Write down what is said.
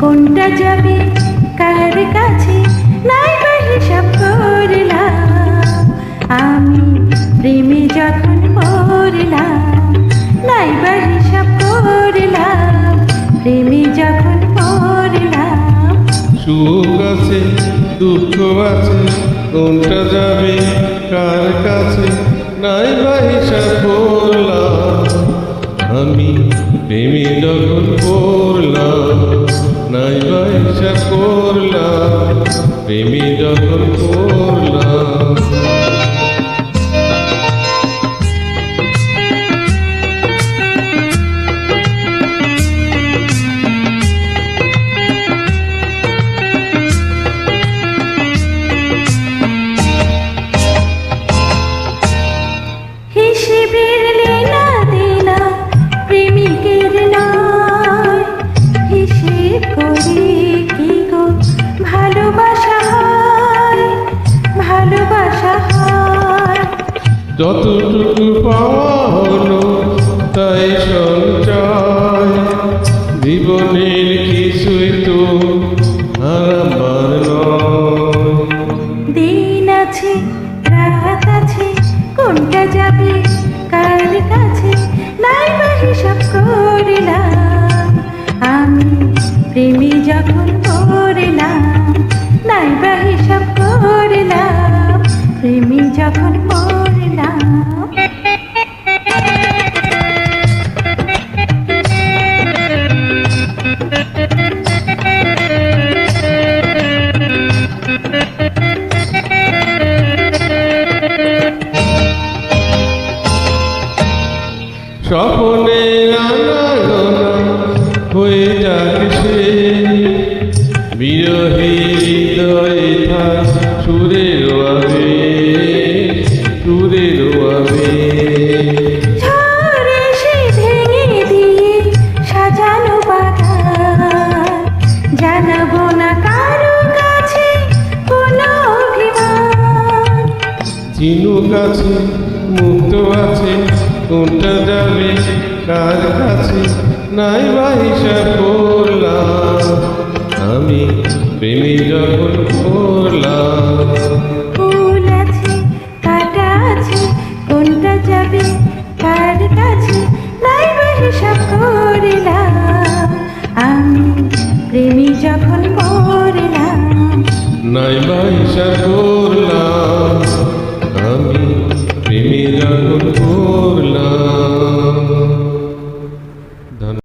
কোনটা যাবে? কার কাছে? নাই বা হিসাব করলাম। আমি প্রেমে যখন পড়লাম, নাই বা হিসাব করলাম, প্রেমে যখন পড়লাম। সুখ আছে, দুঃখ আছে, কোনটা যাবে? কার কাছে? নাই বা হিসাব নাই বা হিসাব যতটুকু পাওয়া হলো, তাই সঞ্চয়। জীবনের কিছুই তো আমার দিন আছে, রাত আছে, কোনটা যাবে কার কাছে, নাই বা হিসাব করলাম। আমি প্রেমী যখন করলাম নাই বা হিসাব করলাম। প্রেমী যখন স্বপনে হয়ে যাক সে। বিরহী হৃদয়ে থাক সুরের আবে সুরের আবে জানাব না কারও কাছে কোনো অভিমান। আছে মুক্ত আছে কোনটা যাবে কার কাছে নাই বাইসা করলাম আমি প্রেমী যখন করলাম ফুল আছে কাটা আছে কোনটা যাবে কার কাছে নাই বাইসা করলাম আমি প্রেমী যখন করলাম নাই বাইসা করলাম আমি প্রেমী যখন